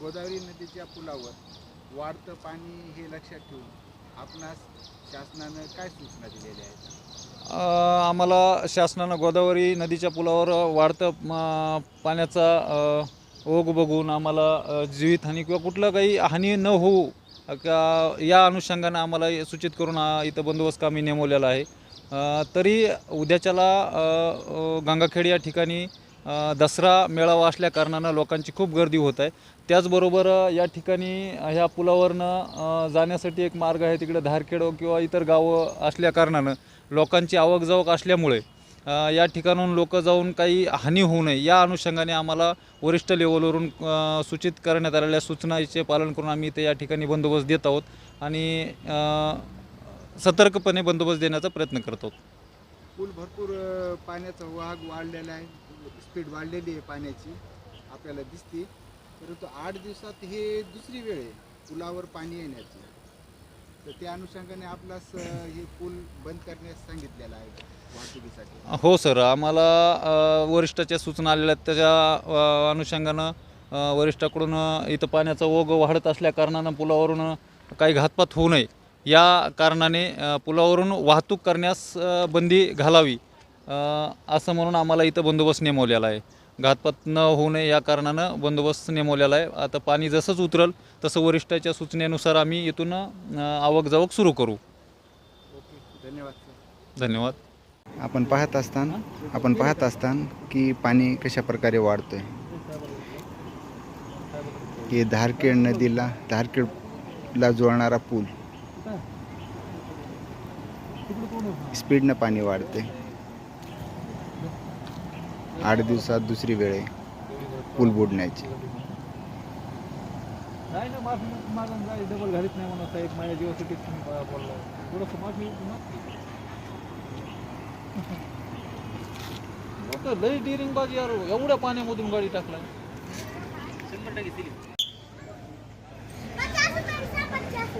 गोदावरी नदीच्या पुलावर वाढतं पाणी हे लक्षात ठेवून आपणास शासनानं काय सूचना दिलेल्या आहेत? आम्हाला शासनानं गोदावरी नदीच्या पुलावर वाढतं पाण्याचा ओघ बघून आम्हाला जीवितहानी किंवा कुठलं काही हानी न होऊ का या अनुषंगानं आम्हाला सूचित करून हा इथं बंदोबस्त आम्ही नेमवलेला आहे. तरी उद्याच्याला गंगाखेड या ठिकाणी दसरा मेळावा असल्या कारणानं लोकांची खूप गर्दी होत आहे. त्याचबरोबर या ठिकाणी ह्या पुलावरनं जाण्यासाठी एक मार्ग आहे तिकडे धारखेडो किंवा इतर गावं असल्या कारणानं लोकांची आवक जावक असल्यामुळे या ठिकाणून लोक जाऊन काही हानी होऊ नये या अनुषंगाने आम्हाला वरिष्ठ लेवलवरून सूचित करण्यात आलेल्या सूचनाचे पालन करून आम्ही इथे या ठिकाणी बंदोबस्त देत आहोत आणि सतर्कपणे बंदोबस्त देण्याचा प्रयत्न करत आहोत. पूल भरपूर पाण्याचा वाघ वाढलेला आहे. स्पीड वाढलेली आहे पाण्याची आपल्याला दिसते. परंतु आठ दिवसात हे दुसरी वेळ आहे पुलावर पाणी येण्याची. तर त्या अनुषंगाने आपणास हे पूल बंद करण्यास सांगितलेलं आहे वाहतुकीसाठी. हो सर. आम्हाला वरिष्ठाच्या सूचना आलेल्या आहेत. त्याच्या अनुषंगानं वरिष्ठाकडून इथं पाण्याचा ओघ वाढत असल्या कारणानं पुलावरून काही घातपात होऊ नये. या कारणाने पुलावरून वाहतूक करण्यास बंदी घालावी असं म्हणून आम्हाला इथं बंदोबस्त नेमवलेला आहे. घातपात न होऊ नये या कारणानं बंदोबस्त नेमवलेला आहे. आता पाणी जसंच उतरल तसं वरिष्ठाच्या सूचनेनुसार आम्ही इथून आवक जावक सुरू करू. धन्यवाद. धन्यवाद आपण पाहत असताना आपण पाहत असताना की पाणी कशा प्रकारे वाढतोय. हे धारखेड नदीला धारखेडला जोडणारा पूल स्पीडनं पाणी वाढते. आठ दिवसात दुसरी वेळ आहे. पूल बुडण्याची. लई डिरिंग बाजी यार एवढ्या पाण्यामधून गाडी टाकला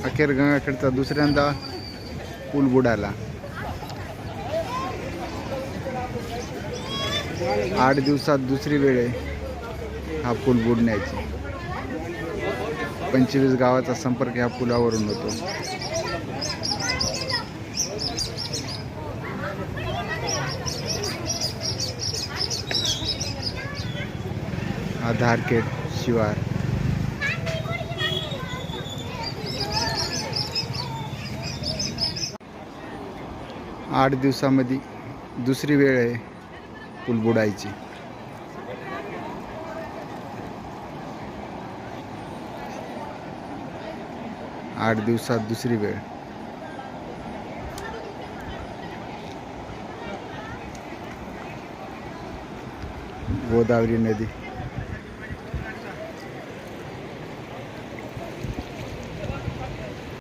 अखेर गंगाखेडचा दुसऱ्यांदा पूल बुडाला आठ दिवसात दुसरी वेळ आहे हा पूल बुडण्याची. पंचवीस गावाचा संपर्क ह्या पुलावरून होतो. हा धारखेड शिवार. आठ दिवसामध्ये दुसरी वेळ आहे पूल बुडायची. आठ दिवसात दुसरी वेळ. गोदावरी नदी.